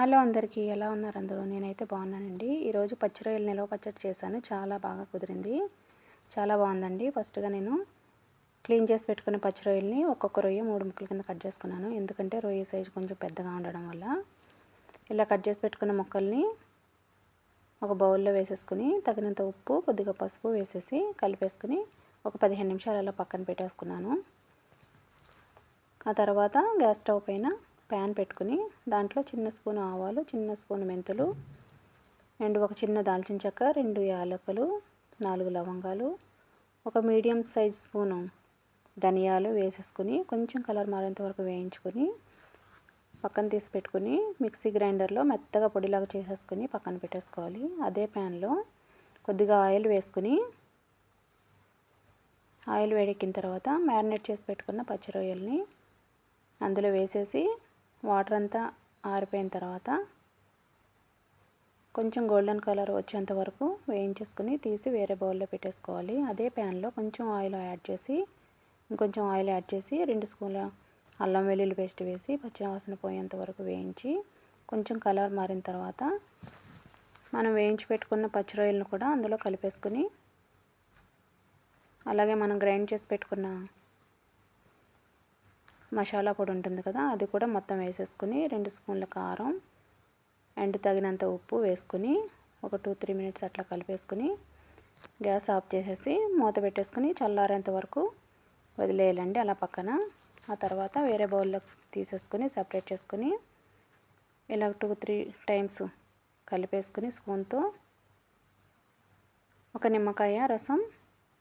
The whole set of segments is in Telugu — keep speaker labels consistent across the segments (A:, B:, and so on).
A: హలో అందరికీ ఎలా ఉన్నారు అందరూ? నేనైతే బాగున్నానండి. ఈరోజు పచ్చి రొయ్యలు నిలవ పచ్చడి చేశాను. చాలా బాగా కుదిరింది. చాలా బాగుందండి. ఫస్ట్గా నేను క్లీన్ చేసి పెట్టుకున్న పచ్చి రొయ్యల్ని ఒక్కొక్క రొయ్య మూడు ముక్కల కింద కట్ చేసుకున్నాను. ఎందుకంటే రొయ్య సైజు కొంచెం పెద్దగా ఉండడం వల్ల. ఇలా కట్ చేసి పెట్టుకున్న ముక్కల్ని ఒక బౌల్లో వేసేసుకుని తగినంత ఉప్పు కొద్దిగా పసుపు వేసేసి కలిపేసుకుని ఒక పదిహేను నిమిషాలు అలా పక్కన పెట్టేసుకున్నాను. ఆ తర్వాత గ్యాస్ స్టవ్ పైన ప్యాన్ పెట్టుకుని దాంట్లో చిన్న స్పూన్ ఆవాలు చిన్న స్పూన్ మెంతులు అండ్ ఒక చిన్న దాల్చిన చెక్క రెండు యాలకులు నాలుగు లవంగాలు ఒక మీడియం సైజ్ స్పూను ధనియాలు వేసేసుకుని కొంచెం కలర్ మారేంత వరకు వేయించుకొని పక్కన తీసి పెట్టుకుని మిక్సీ గ్రైండర్లో మెత్తగా పొడిలాగా చేసేసుకుని పక్కన పెట్టేసుకోవాలి. అదే ప్యాన్లో కొద్దిగా ఆయిల్ వేసుకుని ఆయిల్ వేడెక్కిన తర్వాత మ్యారినేట్ చేసి పెట్టుకున్న పచ్చిరొయ్యల్ని అందులో వేసేసి వాటర్ అంతా ఆరిపోయిన తర్వాత కొంచెం గోల్డెన్ కలర్ వచ్చేంత వరకు వేయించేసుకుని తీసి వేరే బౌల్లో పెట్టేసుకోవాలి. అదే ప్యాన్లో కొంచెం ఆయిల్ యాడ్ చేసి ఇంకొంచెం ఆయిల్ యాడ్ చేసి రెండు స్పూన్ల అల్లం వెల్లుల్లి పేస్ట్ వేసి పచ్చివాసన పోయేంత వరకు వేయించి కొంచెం కలర్ మారిన తర్వాత మనం వేయించి పెట్టుకున్న పచ్చి రొయ్యలను కూడా అందులో కలిపేసుకుని అలాగే మనం గ్రైండ్ చేసి పెట్టుకున్న మసాలా పొడి ఉంటుంది కదా అది కూడా మొత్తం వేసేసుకుని రెండు స్పూన్ల కారం అండ్ తగినంత ఉప్పు వేసుకుని ఒక టూ త్రీ మినిట్స్ అట్లా కలిపేసుకుని గ్యాస్ ఆఫ్ చేసేసి మూత పెట్టేసుకుని చల్లారేంత వరకు వదిలేయాలండి అలా పక్కన. ఆ తర్వాత వేరే బౌల్లో తీసేసుకుని సపరేట్ చేసుకుని ఇలా టూ త్రీ టైమ్స్ కలిపేసుకుని స్పూన్తో ఒక నిమ్మకాయ రసం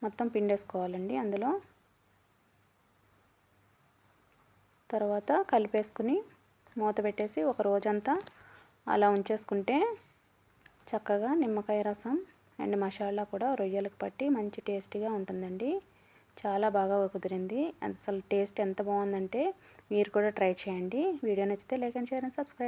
A: మొత్తం పిండేసుకోవాలండి అందులో. తర్వాత కలిపేసుకుని మూత పెట్టేసి ఒక రోజంతా అలా ఉంచేసుకుంటే చక్కగా నిమ్మకాయ రసం అండ్ మసాలా కూడా రొయ్యలకు పట్టి మంచి టేస్టీగా ఉంటుందండి. చాలా బాగా కుదిరింది. అసలు టేస్ట్ ఎంత బాగుందంటే మీరు కూడా ట్రై చేయండి. వీడియో నచ్చితే like and share and subscribe.